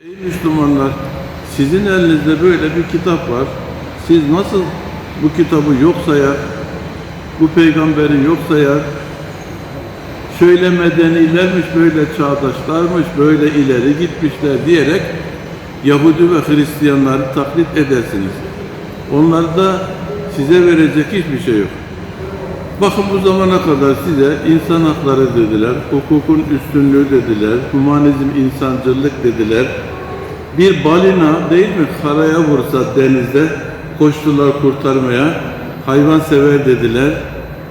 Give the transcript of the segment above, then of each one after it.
Ey Müslümanlar, sizin elinizde böyle bir kitap var. Siz nasıl bu kitabı yok sayar, bu peygamberi yok sayar, şöyle medenilermiş, böyle çağdaşlarmış, böyle ileri gitmişler diyerek Yahudi ve Hristiyanları taklit edersiniz. Onlarda size verecek hiçbir şey yok. Bakın bu zamana kadar size insan hakları dediler, hukukun üstünlüğü dediler, humanizm, insancılık dediler. Bir balina değil mi karaya vursa denizde koştular kurtarmaya, hayvansever dediler.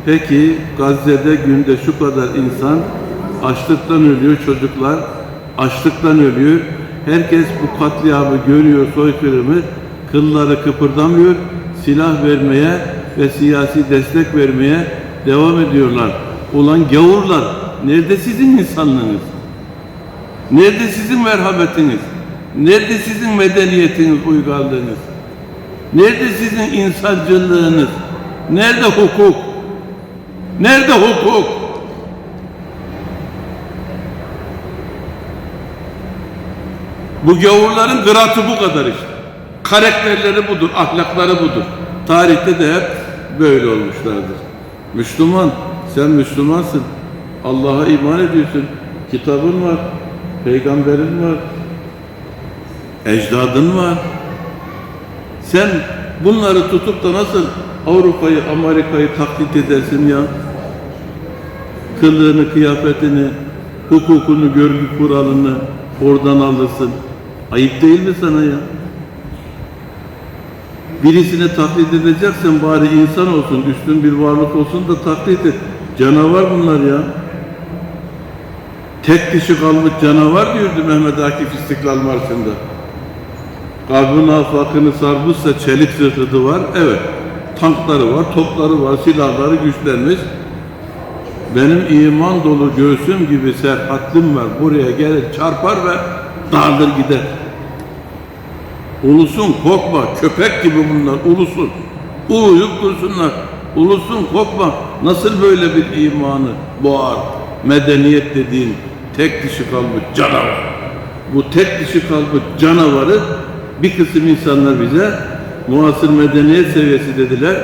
Peki Gazze'de günde şu kadar insan açlıktan ölüyor çocuklar, açlıktan ölüyor. Herkes bu katliamı görüyor, soykırımı, kılları kıpırdamıyor, silah vermeye ve siyasi destek vermeye devam ediyorlar. Ulan gavurlar, nerede sizin insanlığınız? Nerede sizin merhametiniz? Nerede sizin medeniyetiniz, uygarlığınız? Nerede sizin insancılığınız? Nerede hukuk? Nerede hukuk? Bu gavurların gıratı bu kadar işte. Karakterleri budur, ahlakları budur. Tarihte de hep böyle olmuşlardır. Müslüman, sen Müslümansın. Allah'a iman ediyorsun. Kitabın var, peygamberin var, ecdadın var. Sen bunları tutup da nasıl Avrupa'yı, Amerika'yı taklit edersin ya? Kılığını, kıyafetini, hukukunu, görgü kuralını oradan alırsın. Ayıp değil mi sana ya? Birisini taklit edeceksen bari insan olsun, üstün bir varlık olsun da taklit et. Canavar bunlar ya. Tek dişi kalmış canavar diyordu Mehmet Akif İstiklal Marşı'nda. Kalbin afakını sarmışsa çelik zırhı var. Evet. Tankları var, topları var, silahları güçlenmiş. Benim iman dolu göğsüm gibi serhatlim var. Buraya gelir çarpar ve dağılır gider. Ulusun korkma. Köpek gibi bunlar. Ulusun. Uluyup dursunlar. Ulusun korkma. Nasıl böyle bir imanı boğar? Medeniyet dediğin tek dişi kalmış canavar. Bu tek dişi kalmış canavarı bir kısım insanlar bize muasır medeniyet seviyesi dediler.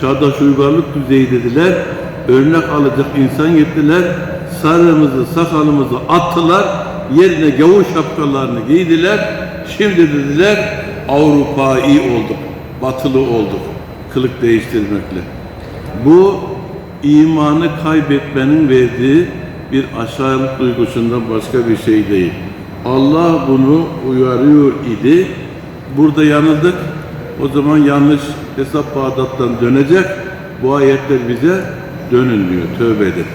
Çağdaş uygarlık düzeyi dediler. Örnek alacak insan gittiler. Sarığımızı, sakalımızı attılar. Yerine gavur şapkalarını giydiler. Şimdi dediler Avrupa iyi olduk. Batılı olduk. Kılık değiştirmekle. Bu imanı kaybetmenin verdiği bir aşağılık duygusundan başka bir şey değil. Allah bunu uyarıyor idi. Burada yanıldık. O zaman yanlış hesap Bağdat'tan dönecek. Bu ayetler bize dönün diyor. Tövbe edin.